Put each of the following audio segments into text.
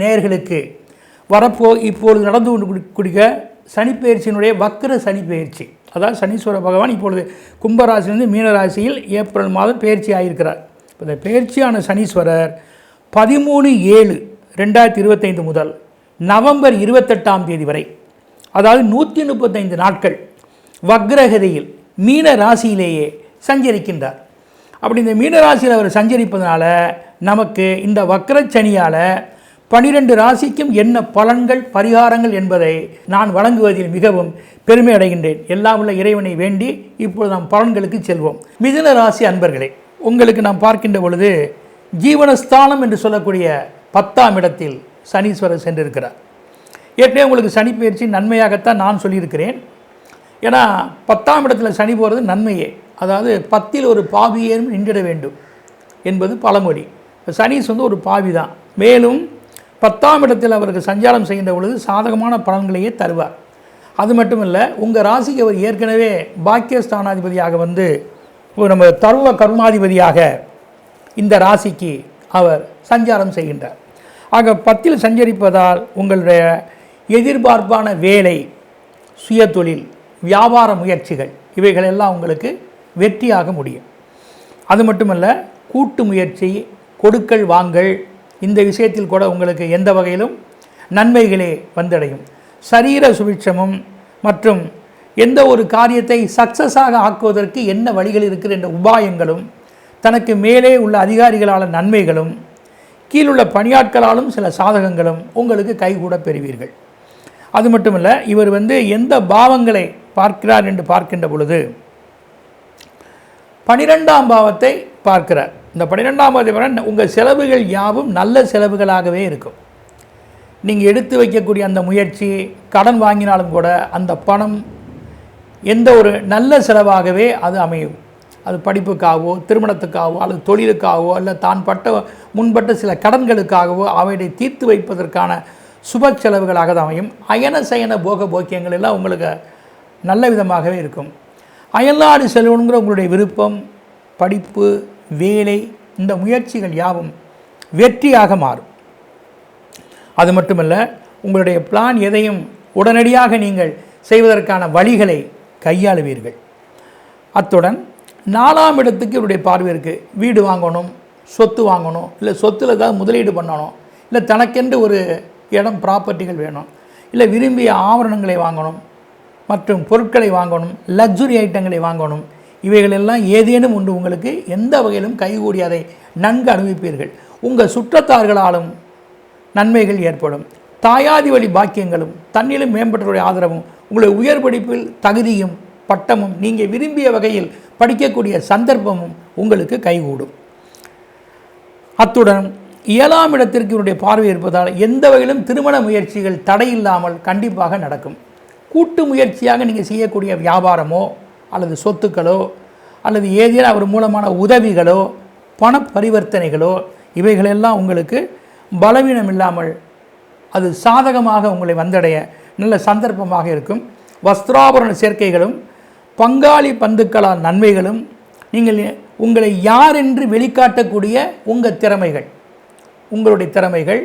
நேயர்களுக்கு வரப்போ இப்பொழுது நடந்து கொண்டு குடிக்க சனிப்பெயர்ச்சியினுடைய வக்கர சனிப்பெயர்ச்சி. அதாவது சனீஸ்வர பகவான் இப்பொழுது கும்பராசிலிருந்து மீனராசியில் ஏப்ரல் மாதம் பெயர்ச்சி ஆகியிருக்கிறார். இந்த பெயர்ச்சியான சனீஸ்வரர் பதிமூணு ஏழு ரெண்டாயிரத்தி இருபத்தைந்து முதல் நவம்பர் இருபத்தெட்டாம் தேதி வரை அதாவது நூற்றி முப்பத்தைந்து நாட்கள் வக்ரகதியில் மீன ராசியிலேயே சஞ்சரிக்கின்றார். அப்படி இந்த மீனராசியில் அவர் சஞ்சரிப்பதனால நமக்கு இந்த வக்ரச்சனியால் பனிரெண்டு ராசிக்கும் என்ன பலன்கள் பரிகாரங்கள் என்பதை நான் வழங்குவதில் மிகவும் பெருமை அடைகின்றேன். எல்லாம் உள்ள இறைவனை வேண்டி இப்பொழுது நாம் பலன்களுக்கு செல்வோம். மிதுன ராசி அன்பர்களே உங்களுக்கு நாம் பார்க்கின்ற பொழுது ஜீவனஸ்தானம் என்று சொல்லக்கூடிய பத்தாம் இடத்தில் சனீஸ்வரர் சென்றிருக்கிறார். ஏற்கனவே உங்களுக்கு சனி பயிற்சி நன்மையாகத்தான் நான் சொல்லியிருக்கிறேன். ஏன்னா பத்தாம் இடத்துல சனி போகிறது நன்மையே. அதாவது பத்தில் ஒரு பாவியேனும் நின்றிட வேண்டும் என்பது பழமொழி. சனீஸ் வந்து ஒரு பாவி தான் மேலும் பத்தாம் இடத்தில் அவருக்கு சஞ்சாரம் செய்கின்ற பொழுது சாதகமான பலன்களையே தருவார். அது மட்டும் இல்லை உங்கள் ராசிக்கு அவர் ஏற்கனவே பாக்கியஸ்தானாதிபதியாக வந்து நம்ம தருவ கர்மாதிபதியாக இந்த ராசிக்கு அவர் சஞ்சாரம் செய்கின்றார். ஆக பத்தில் சஞ்சரிப்பதால் உங்களுடைய எதிர்பார்ப்பான வேலை சுயதொழில் வியாபார முயற்சிகள் இவைகளெல்லாம் உங்களுக்கு வெற்றியாக முடியும். அது மட்டுமல்ல கூட்டு முயற்சி கொடுக்கல் வாங்கல் இந்த விஷயத்தில் கூட உங்களுக்கு எந்த வகையிலும் நன்மைகளே வந்தடையும். சரீர சுபிட்சமும் மற்றும் எந்த ஒரு காரியத்தை சக்ஸஸாக ஆக்குவதற்கு என்ன வழிகள் இருக்கிற என்ற உபாயங்களும் தனக்கு மேலே உள்ள அதிகாரிகளால் நன்மைகளும் கீழுள்ள பணியாட்களாலும் சில சாதகங்களும் உங்களுக்கு கைகூட பெறுவீர்கள். அது மட்டுமல்ல இவர் வந்து எந்த பாவங்களை பார்க்கிறார் என்று பார்க்கின்ற பொழுது பனிரெண்டாம் பாவத்தை பார்க்கிறார். இந்த பன்னிரெண்டாம் பாவத்தை உங்கள் செலவுகள் யாவும் நல்ல செலவுகளாகவே இருக்கும். நீங்கள் எடுத்து வைக்கக்கூடிய அந்த முயற்சி கடன் வாங்கினாலும் கூட அந்த பணம் எந்த ஒரு நல்ல செலவாகவே அது அமையும். அது படிப்புக்காகவோ திருமணத்துக்காகவோ அல்லது தொழிலுக்காகவோ அல்ல தான் பட்ட முன்பட்ட சில கடன்களுக்காகவோ அவைகளை தீர்த்து வைப்பதற்கான சுப செலவுகளாக தான் அமையும். அயன சயன போக போக்கியங்கள் எல்லாம் உங்களுக்கு நல்ல விதமாகவே இருக்கும். அயல்நாடு செல்வனுங்கிற உங்களுடைய விருப்பம் படிப்பு வேலை இந்த முயற்சிகள் யாவும் வெற்றியாக மாறும். அது மட்டுமல்ல உங்களுடைய பிளான் எதையும் உடனடியாக நீங்கள் செய்வதற்கான வழிகளை கையாளுவீர்கள். அத்துடன் நாலாம் இடத்துக்கு இவருடைய பார்வை இருக்குது வீடு வாங்கணும் சொத்து வாங்கணும் இல்லை சொத்தில் ஏதாவது முதலீடு பண்ணணும் இல்லை தனக்கென்று ஒரு இடம் ப்ராப்பர்ட்டிகள் வேணும் இல்லை விரும்பிய ஆவரணங்களை வாங்கணும் மற்றும் பொருட்களை வாங்கணும் லக்ஸுரி ஐட்டங்களை வாங்கணும் இவைகளெல்லாம் ஏதேனும் உண்டு உங்களுக்கு எந்த வகையிலும் கைகூடி அதை நன்கு அனுபவிப்பீர்கள். உங்கள் சுற்றத்தார்களாலும் நன்மைகள் ஏற்படும். தாயாதி வழி பாக்கியங்களும் தன்னிலும் மேம்பட்டவருடைய ஆதரவும் உங்களுடைய உயர் படிப்பில் தகுதியும் பட்டமும் நீங்கள் விரும்பிய வகையில் படிக்கக்கூடிய சந்தர்ப்பமும் உங்களுக்கு கைகூடும். அத்துடன் ஏழாம் இடத்திற்கு இவருடைய பார்வை இருப்பதால் எந்த வகையிலும் திருமண முயற்சிகள் தடையில்லாமல் கண்டிப்பாக நடக்கும். கூட்டு முயற்சியாக நீங்கள் செய்யக்கூடிய வியாபாரமோ அல்லது சொத்துக்களோ அல்லது ஏதேனும் அவர் மூலமான உதவிகளோ பண பரிவர்த்தனைகளோ இவைகளெல்லாம் உங்களுக்கு பலவீனம் இல்லாமல் அது சாதகமாக உங்களை வந்தடைய நல்ல சந்தர்ப்பமாக இருக்கும். வஸ்திராபரண சேர்க்கைகளும் பங்காளி பந்துக்களால் நன்மைகளும் நீங்கள் உங்களை யார் என்று வெளிக்காட்டக்கூடிய உங்கள் திறமைகள் உங்களுடைய திறமைகள்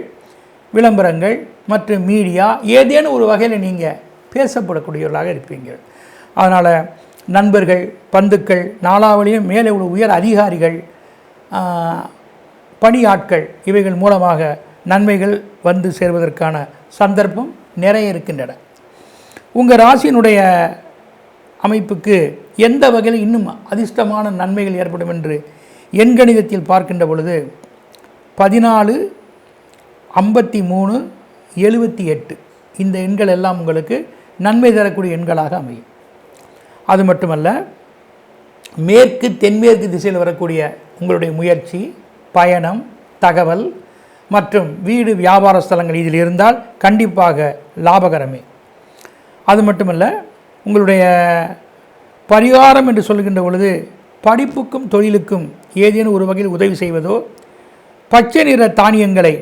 விளம்பரங்கள் மற்றும் மீடியா ஏதேனும் ஒரு வகையில் நீங்கள் பேசப்படக்கூடியவர்களாக இருப்பீங்க அதனால் நண்பர்கள் பந்துக்கள் நாளாவளியும் மேலே உள்ள உயர் அதிகாரிகள் பணியாட்கள் இவைகள் மூலமாக நன்மைகள் வந்து சேர்வதற்கான சந்தர்ப்பம் நிறைய இருக்கின்றன. உங்கள் ராசியினுடைய அமைப்புக்கு எந்த வகையில் இன்னும் அதிர்ஷ்டமான நன்மைகள் ஏற்படும் என்று எண்கணிதத்தில் பார்க்கின்ற பொழுது பதினாலு ஐம்பத்தி மூணு எழுபத்தி எட்டு. இந்த எண்கள் எல்லாம் உங்களுக்கு நன்மை தரக்கூடிய எண்களாக அமையும். அது மட்டுமல்ல மேற்கு தென்மேற்கு திசையில் வரக்கூடிய உங்களுடைய முயற்சி பயணம் தகவல் மற்றும் வீடு வியாபார ஸ்தலங்கள் இதில் இருந்தால் கண்டிப்பாக லாபகரமே. அது மட்டுமல்ல உங்களுடைய பரிகாரம் என்று சொல்கின்ற பொழுது படிப்புக்கும் தொழிலுக்கும் ஏதேனும் ஒரு வகையில் உதவி செய்வதோ பச்சை நிற தானியங்களை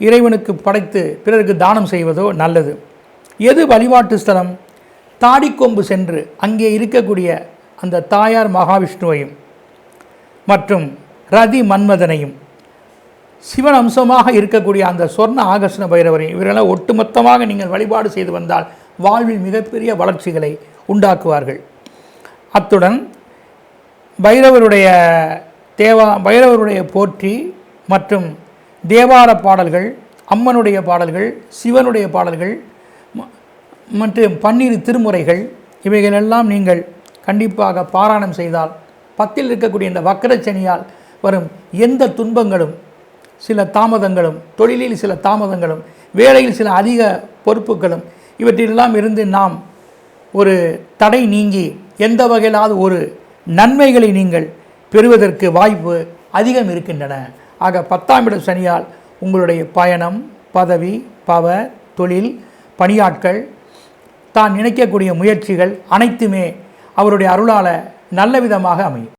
இறைவனுக்கு படைத்து பிறருக்கு தானம் செய்வதோ நல்லது. எது வழிபாட்டு ஸ்தலம்? தாடிக்கொம்பு சென்று அங்கே இருக்கக்கூடிய அந்த தாயார் மகாவிஷ்ணுவையும் மற்றும் ரதி மன்மதனையும் சிவன் அம்சமாக இருக்கக்கூடிய அந்த சொர்ண ஆகர்ஷண பைரவரையும் இவரெல்லாம் ஒட்டுமொத்தமாக நீங்கள் வழிபாடு செய்து வந்தால் வாழ்வில் மிகப்பெரிய வளர்ச்சிகளை உண்டாக்குவார்கள். அத்துடன் பைரவருடைய தேவா பைரவருடைய போற்றி மற்றும் தேவார பாடல்கள் அம்மனுடைய பாடல்கள் சிவனுடைய பாடல்கள் மற்றும் பன்னிரு திருமுறைகள் இவைகளெல்லாம் நீங்கள் கண்டிப்பாக பாராயணம் செய்தால் பத்தில் இருக்கக்கூடிய இந்த வக்கரச்சனியால் வரும் எந்த துன்பங்களும் சில தாமதங்களும் தொழிலில் சில தாமதங்களும் வேலையில் சில அதிக பொறுப்புகளும் இவற்றிலெல்லாம் இருந்து நாம் ஒரு தடை நீங்கி எந்த வகையிலாவது ஒரு நன்மைகளை நீங்கள் பெறுவதற்கு வாய்ப்பு அதிகம் இருக்கின்றன. ஆக பத்தாம் இட சனியால் உங்களுடைய பயணம் பதவி பவர் தொழில் பணியாட்கள் தான் நினைக்கக்கூடிய முயற்சிகள் அனைத்துமே அவருடைய அருளால் நல்ல விதமாக அமையும்.